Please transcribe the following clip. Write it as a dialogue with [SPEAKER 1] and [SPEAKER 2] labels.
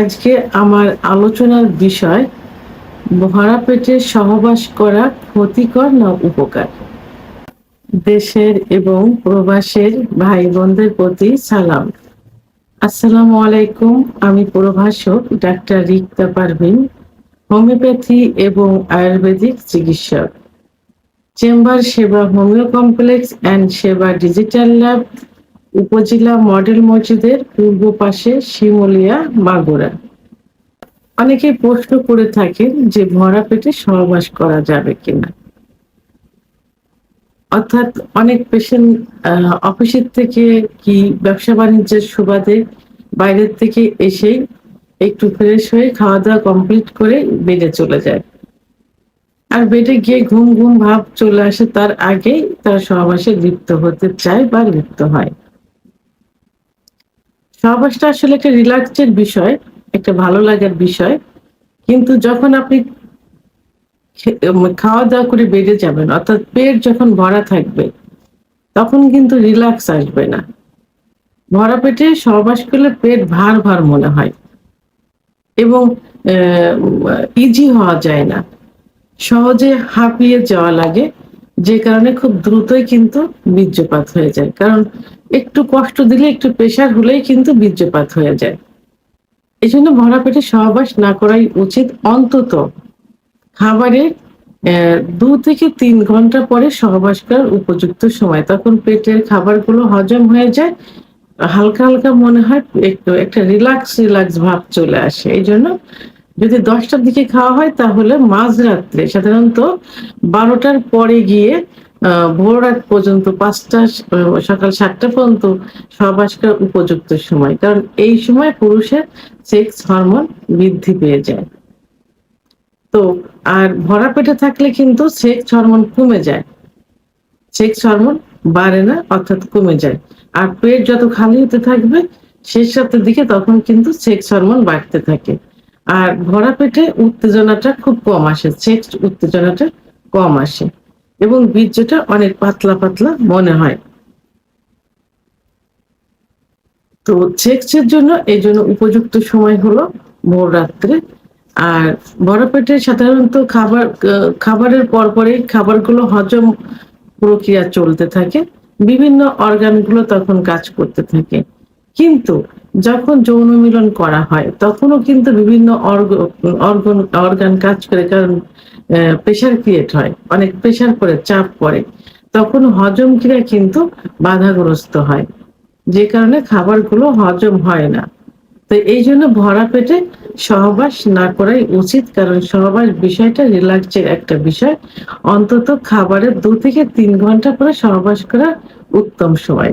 [SPEAKER 1] আজকে আমার আলোচনার বিষয় ভরা পেটে সহবাস করা ক্ষতিকর না উপকার? দেশের এবং প্রবাসের ভাই বোনদের প্রতি সালাম। আসসালামু আলাইকুম, আমি প্রভাষক ডাক্তার রিক্তা পারভিন, হোমিওপ্যাথি এবং আয়ুর্বেদিক চিকিৎসক। Chamber Seba homeo complex and Seba digital lab উপজেলা মডেল মসজিদের পূর্ব পাশে শিমুলিয়া মাগুরা অনেকে প্রশ্ন করে থাকেন যে ভরা পেটে সহবাস করা যাবে কিনা। অর্থাৎ অনেক পেশেন্ট অফিসের থেকে কি ব্যবসা বাণিজ্যের সুবাদে বাইরের থেকে এসেই একটু ফ্রেশ হয়ে খাওয়া দাওয়া কমপ্লিট করে বেডে চলে যায়। আর বেডে গিয়ে ঘুম ঘুম ভাব চলে আসে তার আগেই তার সহবাসে লিপ্ত হতে চায় বা লিপ্ত হয়। সহবাসটা আসলে একটা রিল্যাক্সের বিষয়, একটা ভালো লাগার বিষয়। কিন্তু যখন আপনি খাওয়া দাওয়া করে বেড়ে যাবেন, অর্থাৎ পেট যখন ভরা থাকবে, তখন কিন্তু রিল্যাক্স আসবে না। ভরা পেটে সহবাস করলে পেট ভার ভার মনে হয় এবং ইজি হওয়া যায় না। সহজে হাঁপিয়ে যাওয়া লাগে, যে কারণে খুব দ্রুতই কিন্তু বীর্যপাত হয়ে যায়। কারণ একটু কষ্ট দিলে, একটু প্রেশার হলেই কিন্তু বীর্যপাত হয়ে যায়। এই জন্য ভরা পেটে সহবাস না করাই উচিত। অন্তত খাবারের দু থেকে তিন ঘণ্টা পরে সহবাস করার উপযুক্ত সময়। তখন পেটের খাবারগুলো হজম হয়ে যায়। হালকা হালকা মনে হয় একটু, একটা রিল্যাক্স রিল্যাক্স ভাব চলে আসে। এই জন্য যদি দশটার দিকে খাওয়া হয়, তাহলে মাঝরাত্রে সাধারণত বারোটার পরে গিয়ে ভোর রাত পর্যন্ত পাঁচটা সকাল সাতটা পর্যন্ত সহবাস করার উপযুক্ত সময়। কারণ এই সময় পুরুষের সেক্স হরমোন বৃদ্ধি পেয়ে যায়। তো, আর ভরা পেটে থাকলে কিন্তু সেক্স হরমোন কমে যায়। সেক্স হরমোন বাড়ে না, অর্থাৎ কমে যায়। আর পেট যত খালি হতে থাকবে শেষ রাতের দিকে তখন কিন্তু সেক্স হরমোন বাড়তে থাকে। আর ভরা পেটে উত্তেজনাটা খুব কম আসে সেক্স উত্তেজনাটা কম আসে। এবং বীর্যটা অনেক পাতলা পাতলা মনে হয়। তো সেক্সের জন্য এই জন্য উপযুক্ত সময় হলো ভোর রাত্রে আর বড় পেটে সাধারণত খাবার, খাবারের পরপরই খাবারগুলো হজম প্রক্রিয়া চলতে থাকে। বিভিন্ন অর্গানগুলো তখন কাজ করতে থাকে। কিন্তু যখন যৌন মিলন করা হয়, তখনও কিন্তু বিভিন্ন অর্গন, অর্গান কাজ করে, কারণ প্রেশার ক্রিয়েট হয়, অনেক প্রেশার পড়ে, চাপ পড়ে, তখন হজম ক্রিয়া কিন্তু বাধাগ্রস্ত হয়, যে কারণে খাবারগুলো হজম হয় না। তো এই জন্য ভরা পেটে সহবাস না করাই উচিত, কারণ সহবাস বিষয়টা রিল্যাক্সের একটা বিষয়। অন্তত খাবারের দু থেকে তিন ঘণ্টা পরে সহবাস করা উত্তম সময়।